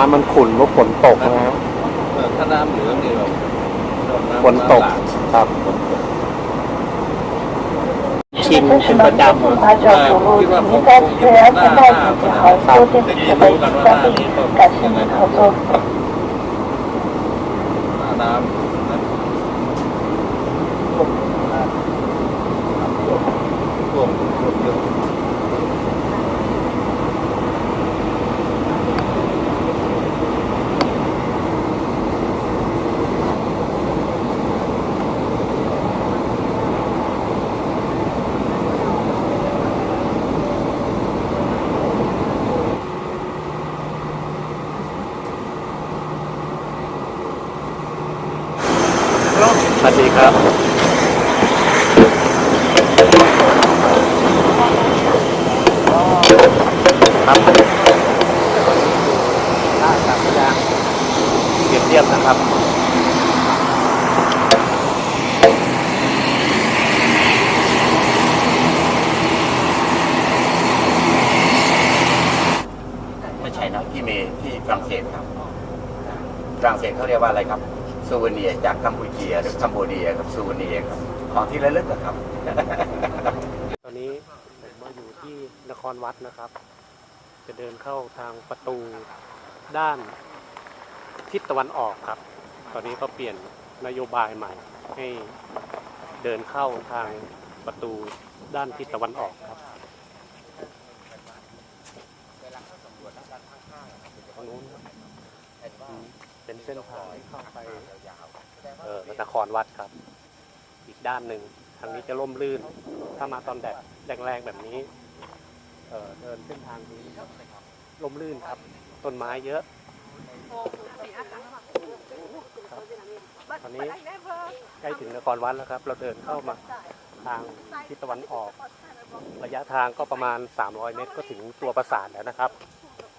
น้ำมันขุ่นเพราะฝนตกนะครับเออถ้าน้ำเหลืองนี่เราฝนตกครับชิมเป็นประจำครับน้ำ สวัสดีครับครับท่าอากาศยานเรียบเทียบนะครับไม่ใช่นะที่เมที่ฝรั่งเศสครับฝรั่งเศสเขาเรียกว่าอะไรครับ ซูเวเนียจากกัมพูเชียหรือคัมโบเดียครับซูเวเนียครับของที่ระลึกอะครับ ตอนนี้ผมมาอยู่ที่นครวัดนะครับ จะเดินเข้าทางประตูด้านทิศตะวันออกครับ ตอนนี้ก็เปลี่ยนนโยบายใหม่ ให้เดินเข้าทางประตูด้านทิศตะวันออกครับตรงนู้นครับ เป็นเส้นทางที่เข้าไปเอ่อนครวัดครับ อีกด้านหนึ่งทางนี้จะร่มรื่น ถ้ามาตอนแดดแรงๆแบบนี้ เอ่อเดินเส้นทางนี้ร่มรื่นครับ ต้นไม้เยอะครับตอนนี้ใกล้ถึงนครวัดแล้วครับ เราเดินเข้ามาทางทิศตะวันออก ระยะทางก็ประมาณ 300 เมตรก็ถึงตัวปราสาทแล้วนะครับ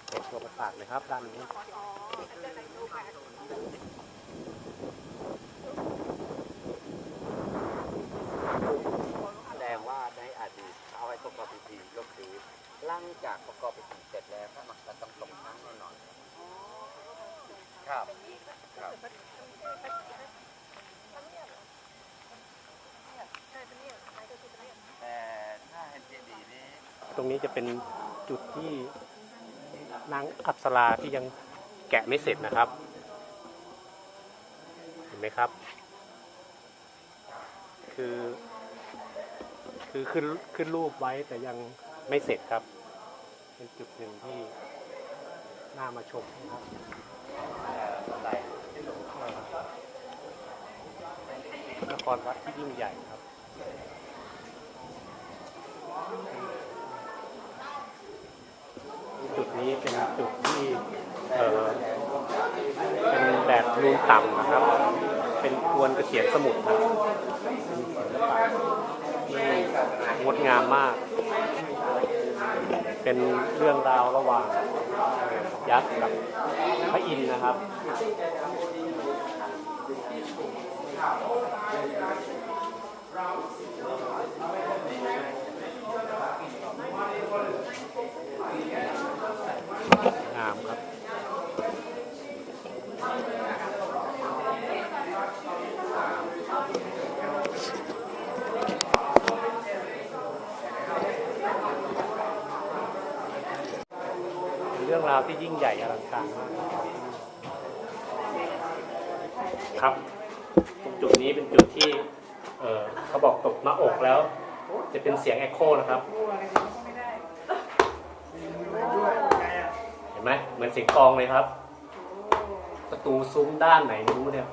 เห็นตัวปราสาทเลยครับด้านนี้ แสดงว่าในอดีตเอาไว้ประกอบพิ ธียกถือหลังจากประกอบพิธีเสร็จแล้วถ้ามันจะต้องลงน้ำแน่นอนครับครับแต่ถ้าเห็นเจดีย์นี้ตรงนี้จะเป็นจุดที่นางอัปสราที่ยังแกะไม่เสร็จนะครับ เห็นไหมครับ คือ คือขึ้นขึ้นรูปไว้แต่ยัง ไม่เสร็จครับ เป็นจุดหนึ่งที่น่ามาชมนะครับอะนครวัดที่ยิ่งใหญ่ครับจุดนี้เป็นจุดที่เออเป็นแบบนูนต่ำนะครับ เป็นควนเกษียณสมุทรครับนี่งดงามมาก เป็นเรื่องราวระหว่างยักษ์กับพระอินทร์นะครับงามครับ ราวที่ยิ่งใหญ่อลังการมากครับตรงจุดนี้เป็นจุดที่เเขาบอกตกหน้าอกแล้ว จะเป็นเสียงเอ็โคนะครับ เห็นไหมเหมือนเสียงกองเลยครับ ประตูซุ้มด้านไหนรู้เนี่ย